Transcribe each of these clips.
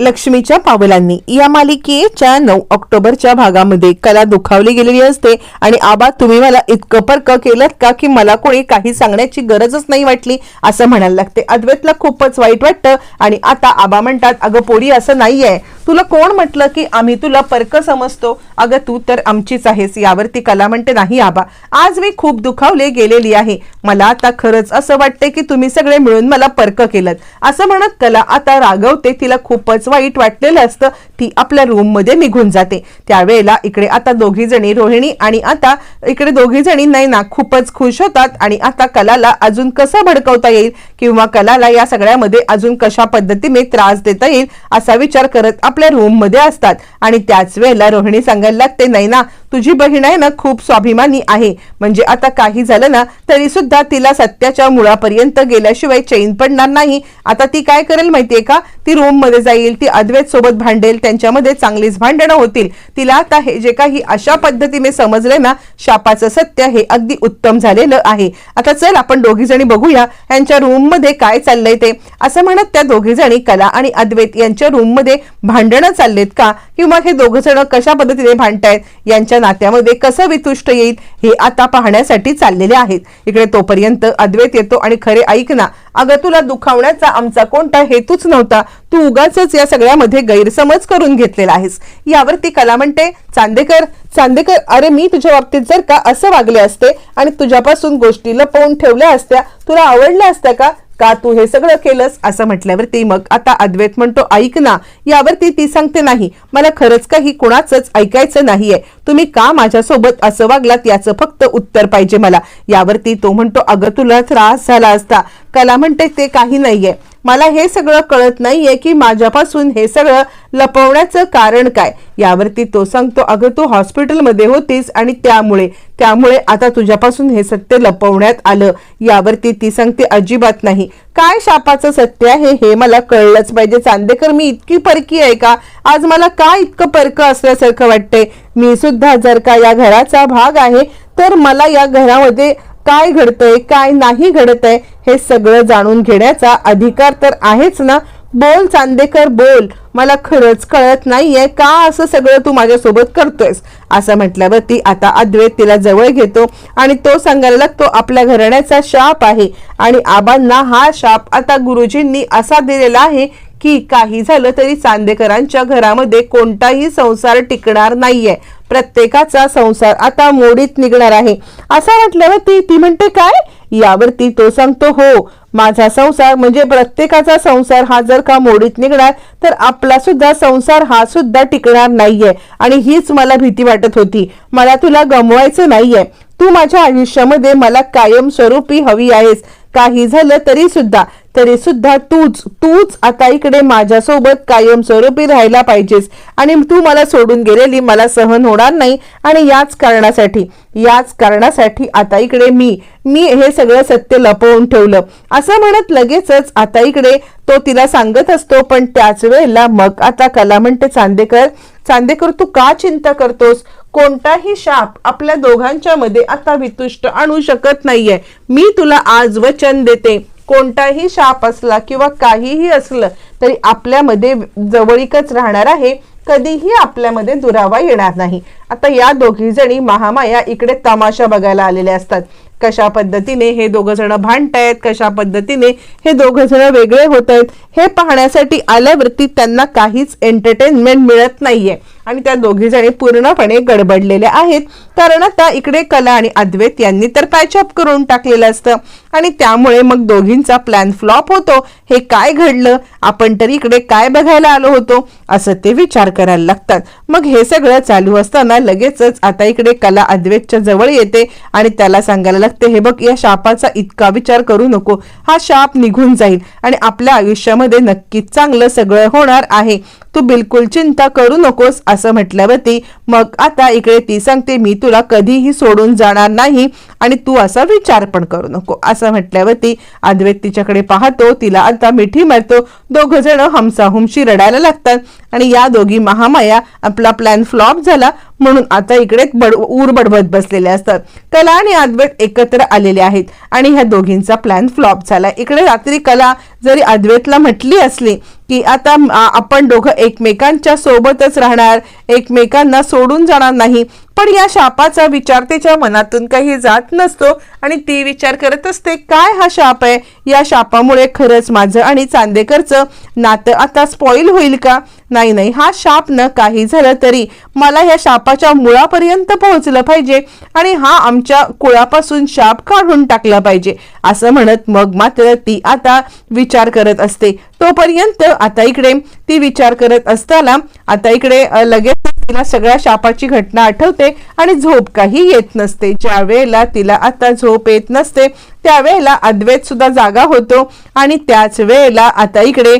लक्ष्मीच्या पावलांनी. या मालिकेच्या नऊ ऑक्टोबरच्या भागामध्ये कला दुखावली गेलेली असते आणि आबा तुम्ही मला इतकं परक केलं का की मला कोणी काही सांगण्याची गरजच नाही वाटली असं म्हणायला लागते. अद्वैतला खूपच वाईट वाटतं आणि आता आबा म्हणतात अगं पोरी असं नाहीये. तुला कोण म्हटलं की आम्ही तुला परक समजतो? अगं तू तर आमचीच आहेस यावरती कला म्हणते नाही आबा. आज मी खूप दुखावले गेलेली आहे. मला आता खरंच असं वाटते की तुम्ही सगळे मिळून मला परक केलं असं म्हणत कला आता रागवते तिला खूपच वाईट वाटलेलं असतं. ती आपल्या रूममध्ये निघून जाते. त्यावेळेला इकडे आता दोघी जणी रोहिणी आणि आता इकडे दोघी जणी नैना खूपच खुश होतात आणि आता कलाला अजून कसं भडकवता येईल? किंवा कलाला या सगळ्यामध्ये अजून कशा पद्धतीने त्रास देता येईल? असा विचार करत आपल्या रूममध्ये असतात. आणि त्याच वेळेला रोहिणी सांगायला लागते नाही ना तुझी बहीण आहे ना खूप स्वाभिमानी आहे. म्हणजे आता काही झालं ना तरी सुद्धा तिला सत्याच्या मुळापर्यंत गेल्याशिवाय चैन पडणार नाही. आता ती काय करेल माहितीये का? ती रूममध्ये जाईल ती अद्वैत सोबत भांडेल त्यांच्यामध्ये चांगलीच भांडणं होतील. तिला आता हे जे काही अशा पद्धतीने समजले ना शापाचं सत्य हे अगदी उत्तम झालेलं आहे. आता चल आपण दोघी जणी बघूया यांच्या रूममध्ये काय चाललंय ते. असं म्हणत त्या दोघी जणी कला आणि अद्वैत यांच्या रूममध्ये भांडणं चाललेत का? किंवा हे दोघं जण कशा पद्धतीने भांडतायत? यांच्या नात्यामध्ये कसं वितुष्ट येईल? हे आता पाहण्यासाठी चाललेले आहेत. इकडे तोपर्यंत अद्वैत येतो आणि खरे ऐक ना. अगं तुला दुखावण्याचा आमचा कोणता हेतूच नव्हता. तू उगाच या सगळ्यामध्ये गैरसमज करून घेतलेला आहेस. यावरती कला म्हणते चांदेकर चांदेकर अरे मी तुझ्या बाबतीत जर का असं वागले असते आणि तुझ्यापासून गोष्टी लपवून ठेवल्या असत्या तुला आवडल्या असत्या का? का तू हे सगळं केलंस असं म्हटल्यावरती मग आता अद्वैत म्हणतो ऐक ना यावरती ती सांगते नाही. मला खरंच काही कुणाचंच ऐकायचं नाहीये. तुम्ही का माझ्यासोबत असं वागलात? याचं फक्त उत्तर पाहिजे मला. यावरती तो म्हणतो अगं तुला त्रास झाला असता. कला म्हणते ते काही नाहीये. मला हे सगळं कळत नाहीये की माझ्यापासून हे सगळं लपवण्याचं कारण काय? यावरती तो सांगतो अगं तू हॉस्पिटलमध्ये होतीस आणि त्यामुळे त्यामुळे आता तुझ्यापासून हे सत्य लपवण्यात आलं. यावरती ती सांगते अजिबात नाही. काय शापाचं सत्य आहे हे मला कळलंच पाहिजे. चांदेकर मी इतकी परकी आहे का? आज मला का इतकं परकं असल्यासारखं वाटतंय? मी सुद्धा जर का या घराचा भाग आहे तर मला या घरामध्ये काय घडतंय काय नाही घडत आहे हे सगळं जाणून घेण्याचा अधिकार तर आहेच ना? बोल चांदेकर बोल. मला खरंच कळत नाहीये का असं सगळं तू माझ्यासोबत करतोयस? असं म्हटल्यावरती आता अद्वैत तिला जवळ घेतो आणि तो सांगायला लागतो आपल्या घराण्याचा शाप आहे. आणि आबांना हा शाप आता गुरुजींनी असा दिलेला आहे की काही झालं तरी चांदेकरांच्या घरामध्ये कोणताही संसार टिकणार नाहीये. प्रत्येकाचा संसार आता मोडीत निघणार आहे. असं म्हटल्यावरती ती म्हणते काय? यावरती तो सांगतो हो माझा संसार म्हणजे प्रत्येकाचा संसार हा जर का मोडीत निघणार तर आपला सुद्धा संसार हा सुद्धा टिकणार नाहीये. आणि हीच मला भीती वाटत होती. मला तुला गमवायचं नाहीये. तू माझ्या आयुष्यामध्ये मला कायम स्वरूपी हवी आहेस. काही झालं तरी सुद्धा तरी सुद्धा तूच तूच आता इकडे माझ्यासोबत कायमस्वरूपी राहायला पाहिजेस. आणि तू मला सोडून गेलेली मला सहन होणार नाही. आणि याच कारणासाठी याच कारणासाठी आता इकडे मी मी हे सगळं सत्य लपवून ठेवलं. असं म्हणत लगेचच आता इकडे तो तिला सांगत असतो पण त्याच वेळेला मग आता कला म्हणते चांदेकर चांदेकर तू का चिंता करतोस? कोणताही शाप आपल्या दोघांच्या मध्ये आता वितुष्ट आणू शकत नाहीये. मी तुला आज वचन देते. कोणताही शाप असला किंवा काहीही असलं तरी आपल्यामध्ये जवळीकच राहणार आहे. कधीही आपल्यामध्ये दुरावा येणार नाही. आता या दोघी जणी महामाया इकडे तमाशा बघायला आलेल्या असतात. कशा पद्धतीने हे दोघं जण भांडतायत कशा पद्धतीने हे दोघं जण वेगळे होत आहेत हे पाहण्यासाठी आल्यावरती त्यांना काहीच एंटरटेनमेंट मिळत नाहीये. आणि त्या दोघीजणी पूर्णपणे गडबडलेल्या आहेत. कारण आता इकडे कला आणि अद्वैत यांनी तर पॅचअप करून टाकलेलं असतं. आणि त्यामुळे मग दोघींचा प्लॅन फ्लॉप होतो. हे काय घडलं? आपण तरी इकडे काय बघायला आलो होतो? असं ते विचार करायला लागतात. मग हे सगळं चालू असताना लगेचच आता इकडे कला अद्वैतच्या जवळ येते. आणि त्याला सांगायला लागते हे बघ या शापाचा इतका विचार करू नको. हा शाप निघून जाईल. आणि आपल्या आयुष्यामध्ये नक्कीच चांगलं सगळं होणार आहे. तू बिलकुल चिंता करू नकोस असं म्हटल्यावरती मग आता इकडे ती सांगते मी तुला कधीही सोडून जाणार नाही. आणि तू असा विचार पण करू नको. असं म्हटल्यावरती अद्वैत तिच्याकडे पाहतो तिला आता मिठी मारतो. दोघ जण हमसाहुमशी रडायला लागतात आणि या दोघी महामाया आपला प्लॅन फ्लॉप झाला म्हणून आता इकडे बड ऊर बडबत बसलेले असतात. कला आणि अद्वैत एकत्र आलेले आहेत आणि ह्या दोघींचा प्लॅन फ्लॉप झाला. इकडे रात्री कला जरी अद्वैतला म्हटली असली की आता आपण दोघं एकमेकांच्या सोबतच राहणार एकमेकांना सोडून जाणार नाही पण या शापाचा विचार तिच्या मनातून काही जात नसतो आणि ती विचार करत असते काय हा शाप आहे? या शापामुळे खरंच माझं आणि चांदेकरचं नातं आता स्पॉइल होईल का? नाही नाही हा शाप न काही झालं तरी मला ह्या शापाच्या मुळापर्यंत पोहोचलं पाहिजे आणि हा आमच्या कुळापासून शाप काढून टाकला पाहिजे असं म्हणत मग मात्र ती आता विचार करत असते. तोपर्यंत आता इकडे ती विचार करत असताना आता इकडे लगेच तिला सगळ्या शापाची घटना आठवते आणि झोप काही येत नसते. ज्या वेळेला तिला आता झोप येत नसते त्यावेळेला अद्वैत सुद्धा जागा होतो आणि त्याच वेळेला आता इकडे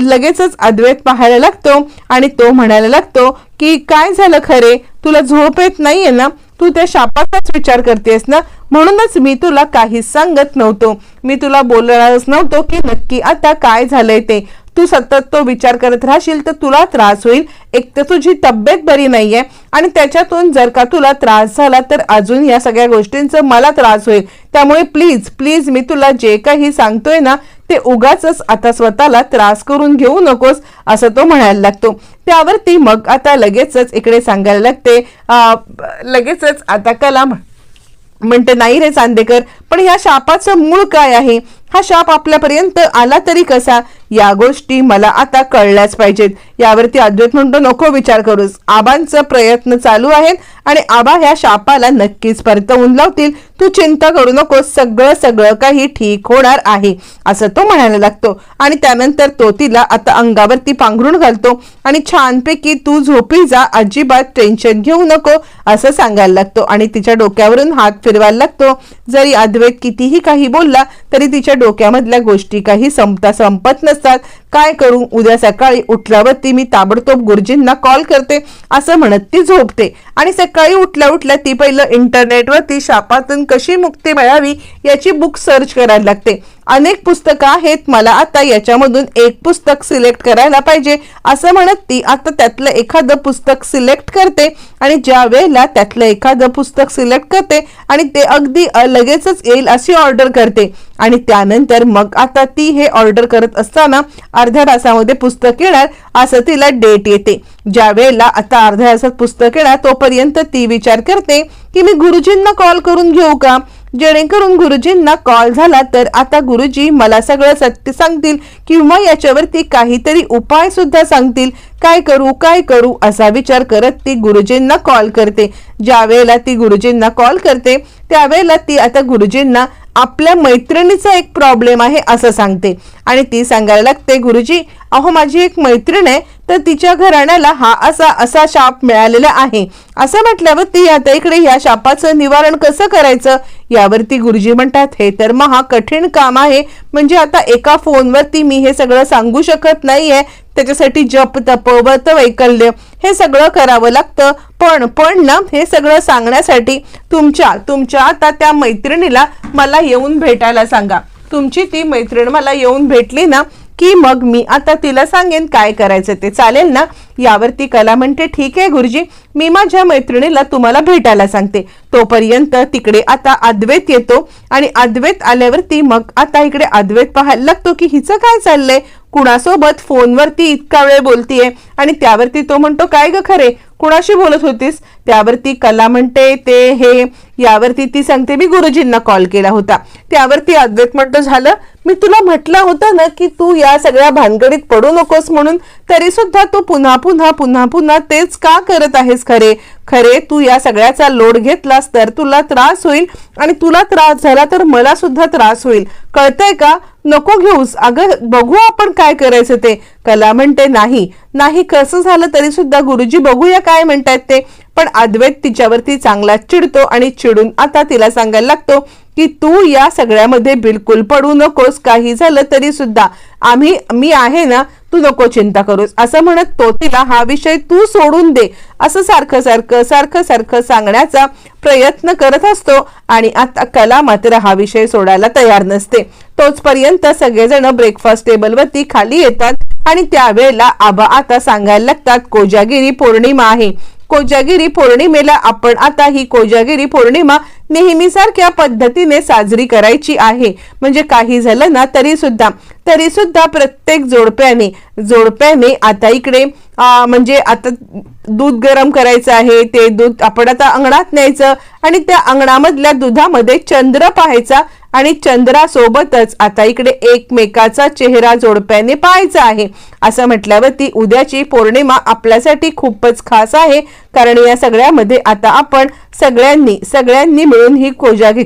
लगेचच अद्वैत पाहायला लागतो आणि तो म्हणायला लागतो की काय झालं खरे? तुला झोप येत नाहीये ना? तू त्या शापाचाच विचार करतेस ना? म्हणूनच मी तुला काहीच सांगत नव्हतो. मी तुला बोलणारच नव्हतो की नक्की आता काय झालंय ते. तू सतत तो विचार करत राहशील तर तुला त्रास होईल. एक तर तुझी तब्येत बरी नाहीये आणि त्याच्यातून जर का तुला त्रास झाला तर अजून या सगळ्या गोष्टींचा मला त्रास होईल. त्यामुळे प्लीज प्लीज मी तुला जे काही सांगतोय ना ते उगाच आता स्वतःला त्रास करून घेऊ नकोस असं तो म्हणायला लागतो. त्यावरती मग आता लगेचच इकडे सांगायला लागते. लगेचच आता कला म्हण- म्हणते नाही रे चांदेकर पण ह्या शापाचं मूळ काय आहे? हा शाप आपल्यापर्यंत आला तरी कसा? या गोष्टी मला आता कळल्याच पाहिजेत. यावरती अद्वैत म्हणतो नको विचार करूस. आबांचा प्रयत्न चालू आहेत. आणि आबा ह्या शापाला नक्कीच परतवून लावतील. तू चिंता करू नको सगळं सगळं काही ठीक होणार आहे असं तो म्हणायला लागतो. आणि त्यानंतर तो तिला आता अंगावरती पांघरून घालतो. आणि छानपैकी तू झोपी जा अजिबात टेन्शन घेऊ नको असं सांगायला लागतो. आणि तिच्या डोक्यावरून हात फिरवायला लागतो. जरी अद्वैत कितीही काही बोलला तरी तिच्या डोक्यामधल्या गोष्टी काही संपता संपत नसतात. काय करू? उद्या सकाळी उठल्यावरती मी ताबडतोब गुरुजींना कॉल करते असं म्हणत ती झोपते. आणि सकाळी सकाळी उठल्या उठल्या ती पहिलं इंटरनेटवरती शापातून कशी मुक्ती मिळावी याची बुक सर्च करायला लागते. अनेक पुस्तकं आहेत मला आता याच्यामधून एक पुस्तक सिलेक्ट करायला पाहिजे. असं म्हणत ती आता त्यातलं एखादं पुस्तक सिलेक्ट करते आणि ज्या वेळेला त्यातलं एखादं पुस्तक सिलेक्ट करते आणि ते अगदी लगेचच येईल अशी ऑर्डर करते. आणि त्यानंतर मग आता ती हे ऑर्डर करत असताना अर्ध्या तासामध्ये पुस्तक येणार असं तिला डेट येते. ज्या वेळेला आता अर्ध्या तासात पुस्तक येणार तोपर्यंत ती विचार करते की मी गुरुजींना कॉल करून घेऊ का? जेणेकरून गुरुजींना कॉल झाला तर आता गुरुजी मला सगळं सत्य सांगतील किंवा याच्यावरती काहीतरी उपाय सुद्धा सांगतील. काय करू काय करू असा विचार करत ती गुरुजींना कॉल करते. ज्या वेळेला ती गुरुजींना कॉल करते त्यावेळेला ती आता गुरुजींना आपल्या मैत्रिणीचा एक प्रॉब्लेम आहे असं सांगते. आणि ती सांगायला लागते गुरुजी अहो माझी एक मैत्रीण आहे तर तिच्या घराण्याला हा असा असा शाप मिळालेला आहे. असं म्हटल्यावर ती आता इकडे या शापाचं निवारण कसं करायचं? यावरती गुरुजी म्हणतात हे तर महा कठीण काम आहे. म्हणजे आता एका फोनवरती मी हे सगळं सांगू शकत नाहीये. त्याच्यासाठी जप तप व्रत वैकल्य हे सगळं करावं लागतं. पण पण ना हे सगळं सांगण्यासाठी तुमच्या तुमच्या आता त्या मैत्रिणीला मला येऊन भेटायला सांगा. तुमची ती मैत्रीण मला येऊन भेटली ना की मग मी आता तिला सांगेन काय करायचं ते. चालेल ना? यावरती कला म्हणते ठीक आहे गुरुजी मी माझ्या मैत्रिणीला तुम्हाला भेटायला सांगते. तोपर्यंत तिकडे आता अद्वैत येतो आणि अद्वैत आल्यावरती मग आता इकडे अद्वैत पाहायला लागतो की हिचं काय चाललंय? कुणासोबत फोनवरती इतका वेळ बोलतीये? आणि त्यावरती तो म्हणतो काय ग खरे? कुणाशी बोलत होतीस? त्यावरती कला म्हणते ते हे. यावरती ती सांगते मी गुरुजींना कॉल केला होता. त्यावरती अद्वैत म्हणतो झालं? मी तुला म्हटलं होतं ना की तू या सगळ्या भानगडीत पडू नकोस म्हणून तरी सुद्धा तू पुन्हा पुन्हा पुन्हा पुन्हा तेच का करत आहेस खरे? खरे तू या सगळ्याचा लोड घेतलास तर तुला त्रास होईल आणि तुला त्रास झाला तर मला सुद्धा त्रास होईल. कळतंय का? नको घेऊस. अगं बघू आपण काय करायचं ते. कला म्हणते नाही. नाही कसं झालं तरी सुद्धा गुरुजी बघूया काय म्हणतायत ते. पण अद्वैत तिच्यावरती चांगला चिडतो आणि चिडून आता तिला सांगायला लागतो की तू या सगळ्यामध्ये बिलकुल पडू नकोस. काही झालं तरी सुद्धा आम्ही मी आहे ना तू नको चिंता करूस. असं म्हणत तो तिला हा विषय तू सोडून दे. असं सारखं सारखं सारखं सारखं सांगण्याचा प्रयत्न करत असतो आणि आता कला मात्र हा विषय सोडायला तयार नसते. तोचपर्यंत सगळेजण ब्रेकफास्ट टेबलवरती खाली येतात आणि त्यावेळेला आबा आता सांगायला लागतात कोजागिरी पौर्णिमा आहे. कोजागिरी पौर्णिमेला आपण आता ही कोजागिरी पौर्णिमा नेहमीसारख्या पद्धतीने साजरी करायची आहे. म्हणजे काही झालं ना तरी सुद्धा तरी सुद्धा प्रत्येक जोडप्याने जोडप्याने आता इकडे म्हणजे आता दूध गरम करायचं आहे ते दूध आपण आता अंगणात न्यायचं आणि त्या अंगणामधल्या दुधामध्ये चंद्र पाहायचा आणि चंद्रासोबतच आता इकडे एकमेकाचा चेहरा जोडप्याने पाहायचा आहे. असं म्हटल्यावरती उद्याची पौर्णिमा आपल्यासाठी खूपच खास आहे. कारण या सगळ्यामध्ये आता आपण सगळ्यांनी सगळ्यांनी मिळून ही कोजागी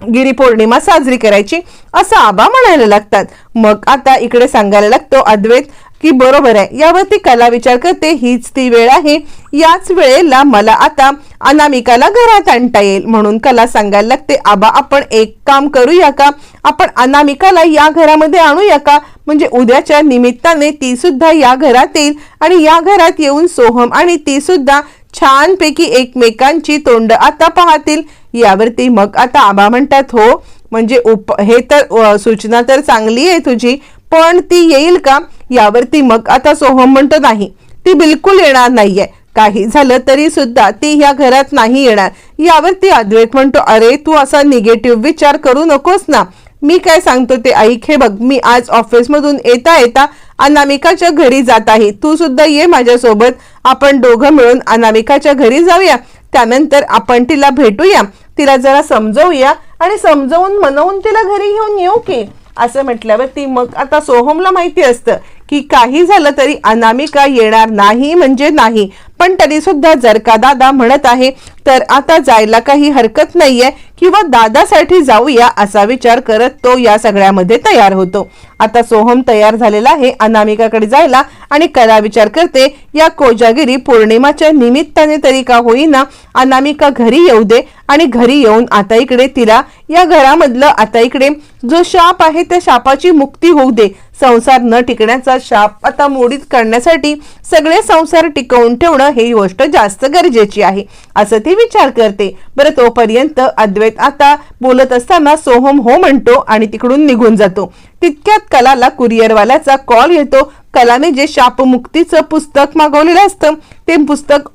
गिरी पौर्णिमा साजरी करायची असं आबा म्हणायला लागतात. मग आता इकडे सांगायला लागतो अद्वैत. की बरोबर आहे. यावरती कला विचार करते. हीच ती वेळ आहे. याच वेळेला मला आता अनामिकाला घरात आणता येईल. म्हणून कला सांगायला लागते आबा आपण एक काम करूया का? आपण अनामिकाला या घरामध्ये आणूया का? म्हणजे उद्याच्या निमित्ताने ती सुद्धा या घरात येईल आणि या घरात येऊन सोहम आणि ती सुद्धा छानपैकी एकमेकांची तोंड आता पाहतील. यावरती मग आता आबा म्हणतात हो म्हणजे उप हे तर सूचना तर चांगली आहे तुझी पण ती येईल का? यावरती मग आता सोहम म्हणतो नाही ती बिलकुल येणार नाहीये. काही झालं तरी सुद्धा ती ह्या घरात नाही येणार. यावरती अद्वैत म्हणतो अरे तू असा निगेटिव्ह विचार करू नकोस ना. मी काय सांगतो ते ऐक. हे बघ मी आज ऑफिसमधून येता येता अनामिकाच्या घरी जात आहे. तू सुद्धा ये माझ्यासोबत. आपण दोघं मिळून अनामिकाच्या घरी जाऊया. त्यानंतर आपण तिला भेटूया. तिला जरा समजवूया आणि समजवून मनवून तिला घरी घेऊन येऊ की. असं म्हटल्यावर ती मग आता सोहमला माहिती असतं. की काही झालं तरी अनामिका येणार नाही म्हणजे नाही. पण तरी सुद्धा जर का दादा म्हणत आहे तर आता जायला काही हरकत नाहीये किंवा दादासाठी जाऊया असा विचार करत तो या सगळ्यामध्ये तयार होतो. आता सोहम तयार झालेला आहे अनामिकाकडे जायला आणि कला विचार करते या कोजागिरी पौर्णिमाच्या निमित्ताने तरी का होईना अनामिका घरी येऊ दे आणि घरी येऊन आता इकडे तिला या घरामधलं आता इकडे जो शाप आहे त्या शापाची मुक्ती होऊ दे. संसार न टिकण्याचा शाप आता मोडीत काढण्यासाठी सगळे संसार टिकवून ठेवणं ही गोष्ट जास्त गरजेची आहे असं ती विचार करते. बरं तोपर्यंत अद्वैत आता बोलत असताना सोहम हो म्हणतो आणि तिकडून निघून जातो. तितक्यात कलाला कुरिअरवाल्याचा कॉल येतो. कलाने जे शापमुक्तीचं पुस्तक मागवलेलं असतं ते पुस्तक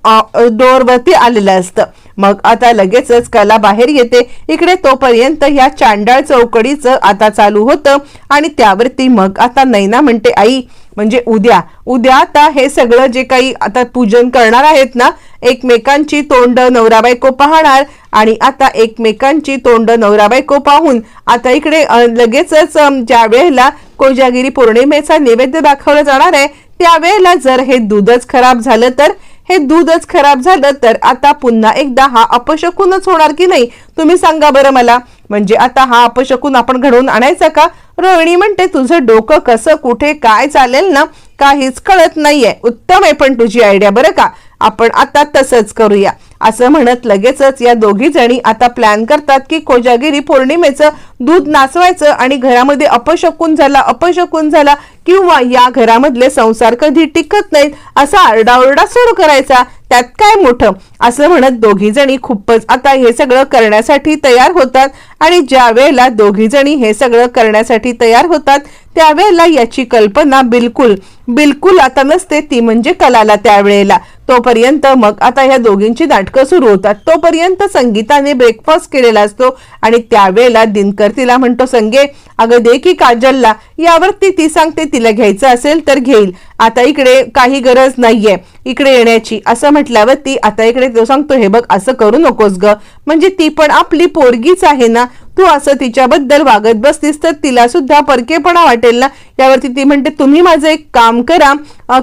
डोअरवरती आलेलं असतं. मग आता लगेचच कला बाहेर येते. इकडे तोपर्यंत या चांडाळ चौकडीचं आता चालू होतं आणि त्यावरती मग आता नैना म्हणते आई म्हणजे उद्या उद्या आता हे सगळं जे काही आता पूजन करणार आहेत ना एकमेकांची तोंड नवरा बायको पाहणार आणि आता एकमेकांची तोंड नवरा बायको पाहून आता इकडे लगेचच ज्या वेळेला कोजागिरी पौर्णिमेचा नैवेद्य दाखवला जाणार आहे. त्यावेळेला जर हे दूधच खराब झालं तर? हे दूधच खराब झालं तर आता पुन्हा एकदा हा अपशकूनच होणार की नाही? तुम्ही सांगा बरं मला. म्हणजे आता हा अपशकून आपण घडवून आणायचा का? रोहिणी म्हणते तुझं डोकं कसं कुठे काय चालेल ना? काहीच कळत नाहीये. उत्तम आहे पण तुझी आयडिया बरं का? आपण आता तसंच करूया. असं म्हणत लगेचच या दोघी जणी आता प्लॅन करतात की कोजागिरी पौर्णिमेचं दूध नाचवायचं आणि घरामध्ये अपशकून झाला अपशकून झाला किंवा या घरामधले संसार कधी टिकत नाहीत असा आरडाओरडा सुरू करायचा त्यात काय मोठं? असं म्हणत दोघी जणी खूपच आता हे सगळं करण्यासाठी तयार होतात आणि ज्या वेळेला दोघी जणी हे सगळं करण्यासाठी तयार होतात त्यावेळेला याची कल्पना बिलकुल बिलकुल आता नसते ती म्हणजे कलाला त्यावेळेला. तोपर्यंत मग आता ह्या दोघींची नाटकं सुरू होतात. तोपर्यंत संगीताने ब्रेकफास्ट केलेला असतो आणि त्यावेळेला दिनकर तिला म्हणतो संगे अगं दे की काजलला. यावरती ती सांगते तिला घ्यायचं असेल तर घेईल. आता इकडे काही गरज नाहीये. इकडे येण्याची. असं म्हटल्यावर ती आता इकडे तो सांगतो हे बघ असं करू नकोस ग. म्हणजे ती पण आपली पोरगीच आहे ना. तू असं तिच्याबद्दल वागत बसतीस तर तिला सुद्धा परकेपणा वाटेल ना. यावरती ती म्हणते तुम्ही माझं एक काम करा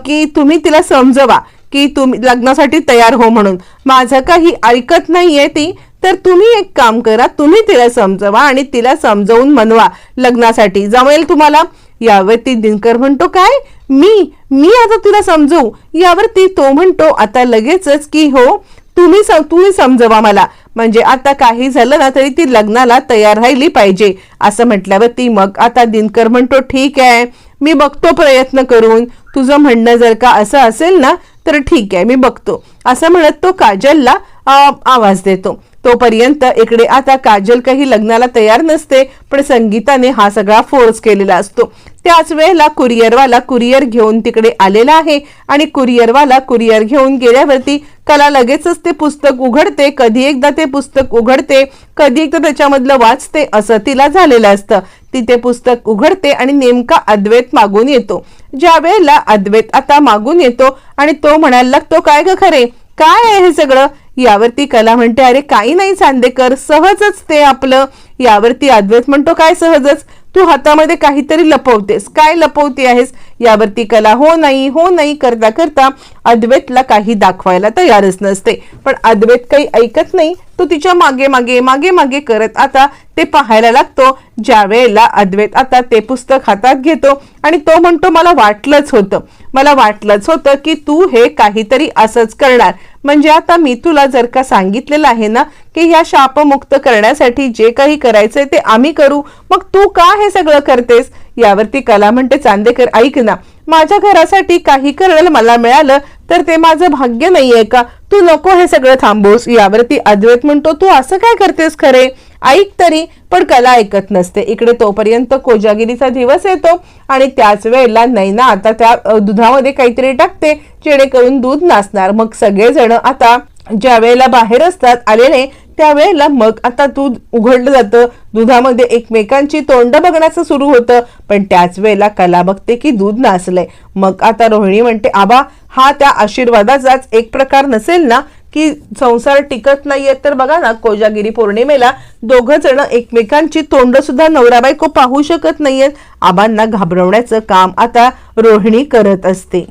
की तुम्ही तिला समजवा. की तुम्ही लग्नासाठी तयार हो म्हणून. माझं काही ऐकत नाहीये ती तर तुम्ही एक काम करा तुम्ही तिला समजवा आणि तिला समजवून मनवा लग्नासाठी. जमेल तुम्हाला? यावर ती दिनकर म्हणतो काय? मी? मी आता तुला समजवू. यावरती तो म्हणतो आता लगेचच की हो तुम्ही सम- तुम्ही समजवा मला. म्हणजे आता काही झालं ना तरी ती लग्नाला तयार राहिली पाहिजे. असं म्हटल्यावर ती मग आता दिनकर म्हणतो ठीक आहे मी बघतो प्रयत्न करून. तुझं म्हणणं जर का असं असेल ना तर ठीक आहे मी बघतो. असं म्हणत तो काजलला आवाज देतो. तोपर्यंत इकडे आता काजल काही लग्नाला तयार नसते पण संगीताने हा सगळा फोर्स केलेला असतो. त्याच वेळेला कुरिअरवाला कुरिअर घेऊन तिकडे आलेला आहे आणि कुरिअरवाला कुरिअर घेऊन गेल्यावरती कला लगेचच ते पुस्तक उघडते कधी एकदा ते पुस्तक उघडते कधी एकदा त्याच्यामधलं वाचते असं तिला झालेलं असतं. ती ते पुस्तक उघडते आणि नेमका अद्वैत मागून येतो. ज्या वेळेला अद्वैत आता मागून येतो आणि तो म्हणायला लागतो काय ग खरे? काय आहे हे सगळं? यावरती कला म्हणते अरे काही नाही चांदेकर सहजच ते आपलं यावरती अद्वैत म्हणतो काय सहजच? तू हातामध्ये काहीतरी लपवतेस. काय लपवते आहेस? यावरती कला हो नाही हो नाही करता करता अद्वैतला काही दाखवायला तयारच नसते. पण अद्वैत काही ऐकत नाही तो तिच्यामागे मागे मागे मागे करत आता ते पाहायला लागतो. ज्या वेळेला अद्वैत आता ते पुस्तक हातात घेतो आणि तो म्हणतो मला वाटलंच होतं. मला वाटलंच होतं की तू हे काहीतरी असंच करणार. म्हणजे आता मी तुला जर का सांगितलेलं आहे ना की ह्या शापमुक्त करण्यासाठी जे काही करायचंय ते आम्ही करू मग तू का हे सगळं करतेस? यावरती कला म्हणते चांदेकर ऐक ना माझ्या घरासाठी काही करायला मला मिळालं तर ते माझं भाग्य नाहीये का? तू नको हे सगळं थांबवूस. यावरती अद्वैत म्हणतो तू असं काय करतेस खरे? ऐक तरी पण कला ऐकत नसते. इकडे तोपर्यंत कोजागिरीचा दिवस येतो आणि त्याच वेळेला नैना आता त्या दुधामध्ये काहीतरी टाकते जेणेकरून दूध नाचणार मग सगळेजण आता ज्या वेळेला बाहेर असतात आलेले त्यावेळेला मग आता दूध उघडलं जातं. दुधामध्ये एकमेकांची तोंड बघण्याचं सुरू होतं. पण त्याच वेळेला कला बघते की दूध नाचलंय मग आता रोहिणी म्हणते आबा हा त्या आशीर्वादाचाच एक प्रकार नसेल ना? की संसार टिकत नाहीये तर बघा ना कोजागिरी पौर्णिमेला दोघं जण एकमेकांची तोंड सुद्धा नवरा बायको पाहू शकत नाहीयेत. आबांना घाबरवण्याचं काम आता रोहिणी करत असते.